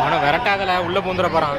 அவனை விரட்டாதல உள்ள பூந்துட போறான்.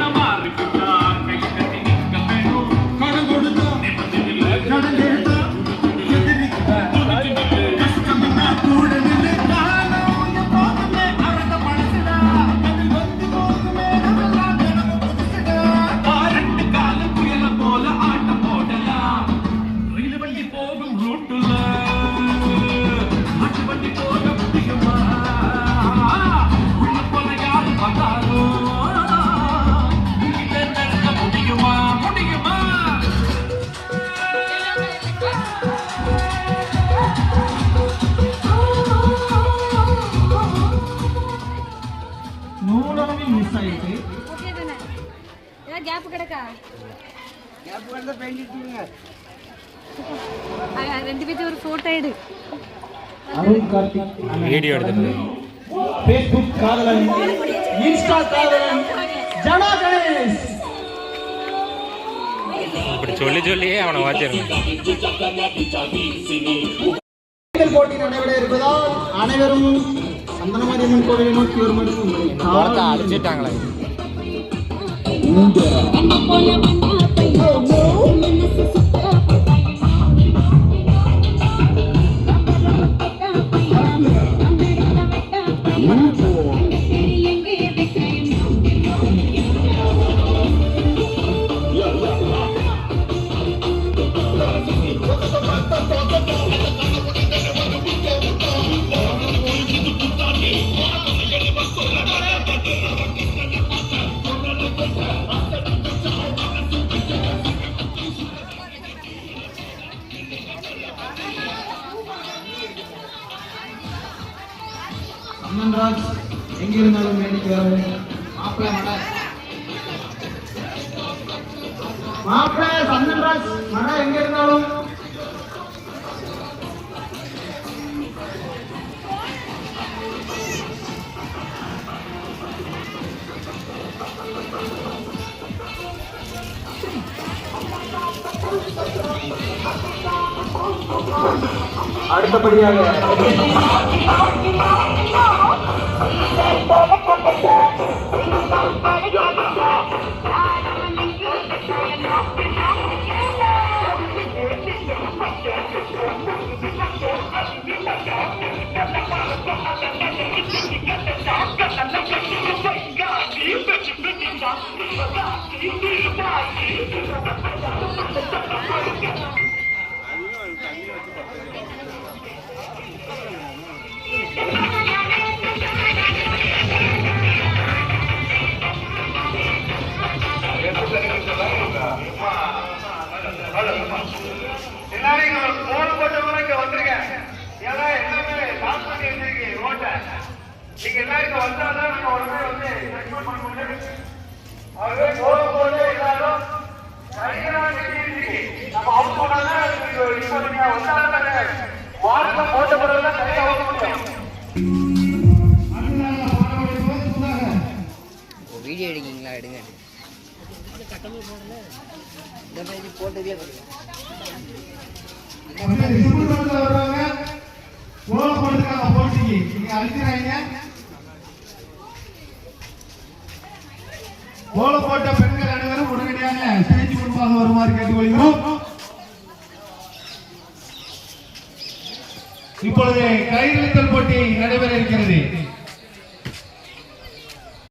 ஏதாவது கேப் கிடக்கா அஹ் ரெண்டு பேர்த்து ஒரு ஃபோட்டோ எடு. அருண் கார்த்திக் வீடியோ எடுத்துட்டு ஃபேஸ்புக் காதலன் இன்ஸ்டா காதலன் ஜனா கணேஷ். இப்படி சொல்லி சொல்லியே அவனை வாச்சிருக்கேன் போட்டி நடைபெற இருப்பதால் அனைவரும் சந்தனமாரியம்மன் கோவிலை நோக்கி வருமாறு உங்களை படத்தை Oh no! அம்மன்ராஜ் எங்க இருந்தாலும் வேண்டிக்கு வரவும் மாப்பிள்ள மட மாப்பிள்ள சந்தன்ராஜ் மட எங்க இருந்தாலும் அடுத்தபடியாக. எல்லாரும் நீங்க எல்லாரும் இங்க வந்தாதான் நாங்க உடனே வந்து பண்ண முடியும் ஆகவே எல்லாரும் நம்ம அவுட் போட்ட கரெக்டாக முடியும் வீடியோ எடுக்கீங்களா எடுங்க. இந்த மாதிரி போட்டதே வருவாங்க போட்டிக்கு நீங்க அழிக்கிறாங்க கோலம் போட்ட பெண்கள் அனைவரும் உடனடியாக ஸ்டேஜ் வருமாறு கேட்டுக்கொள்கிறோம். இப்பொழுது கையெழுத்தல் போட்டி நடைபெற இருக்கிறது.